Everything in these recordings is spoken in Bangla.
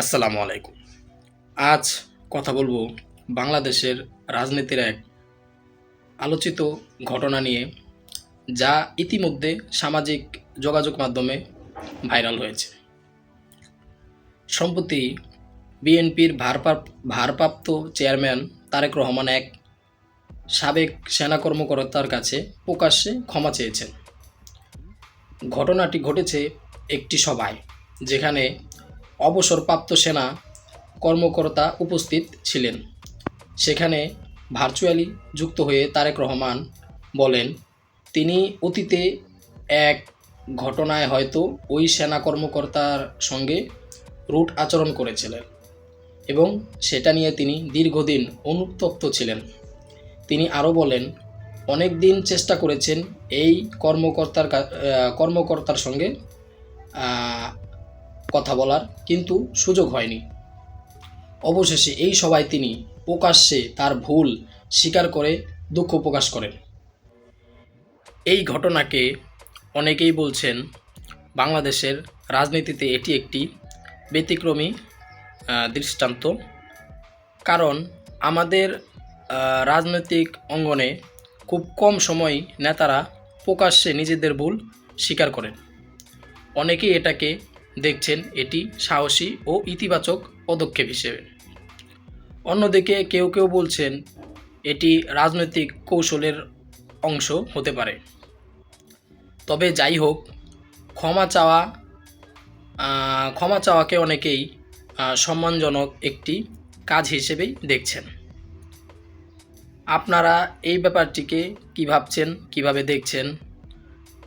আসসালামু আলাইকুম। আজ কথা বলব বাংলাদেশের রাজনীতির এক আলোচিত ঘটনা নিয়ে, যা ইতিমধ্যে সামাজিক যোগাযোগ মাধ্যমে ভাইরাল হয়েছে। সম্প্রতি বিএনপির ভারপ্রাপ্ত ভারপ্রাপ্ত চেয়ারম্যান তারেক রহমান এক সাবেক সেনা কর্মকর্তার কাছে প্রকাশ্যে ক্ষমা চেয়েছেন। ঘটনাটি ঘটেছে একটি সভায়, যেখানে অবসরপ্রাপ্ত সেনা কর্মকর্তা উপস্থিত ছিলেন। সেখানে ভার্চুয়ালি যুক্ত হয়ে তারেক রহমান বলেন, তিনি অতীতে এক ঘটনায় হয়তো ওই সেনা কর্মকর্তার সঙ্গে রুট আচরণ করেছিলেন এবং সেটা নিয়ে তিনি দীর্ঘদিন অনুতপ্ত ছিলেন। তিনি আরও বলেন, অনেক দিন চেষ্টা করেছেন এই কর্মকর্তার কর্মকর্তার সঙ্গে কথা বলার কিন্তু সুযোগ হয়নি। অবশেষে এই সভায় তিনি প্রকাশ্যে তার ভুল স্বীকার করে দুঃখ প্রকাশ করেন। এই ঘটনাকে অনেকেই বলছেন বাংলাদেশের রাজনীতিতে এটি একটি ব্যতিক্রমী দৃষ্টান্ত। কারণ আমাদের রাজনৈতিক অঙ্গনে খুব কম সময় নেতারা প্রকাশ্যে নিজেদের ভুল স্বীকার করেন। অনেকেই এটাকে দেখছেন এটি সাহসী ও ইতিবাচক পদক্ষেপ হিসেবে। অন্যদিকে কেউ কেউ বলছেন এটি রাজনৈতিক কৌশলের অংশ হতে পারে। তবে যাই হোক, ক্ষমা চাওয়া ক্ষমা চাওয়াকে অনেকেই সম্মানজনক একটি কাজ হিসেবেই দেখছেন। আপনারা এই ব্যাপারটিকে কী ভাবছেন, কীভাবে দেখছেন?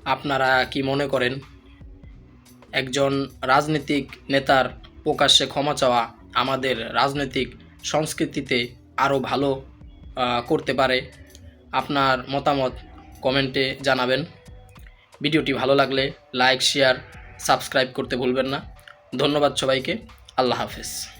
আপনারা কি মনে করেন? একজন রাজনৈতিক নেতার প্রকাশ্যে ক্ষমা চাওয়া আমাদের রাজনৈতিক সংস্কৃতিতে আরও ভালো করতে পারে। আপনার মতামত কমেন্টে জানাবেন। ভিডিওটি ভালো লাগলে লাইক, শেয়ার, সাবস্ক্রাইব করতে ভুলবেন না। ধন্যবাদ সবাইকে। আল্লাহ হাফেজ।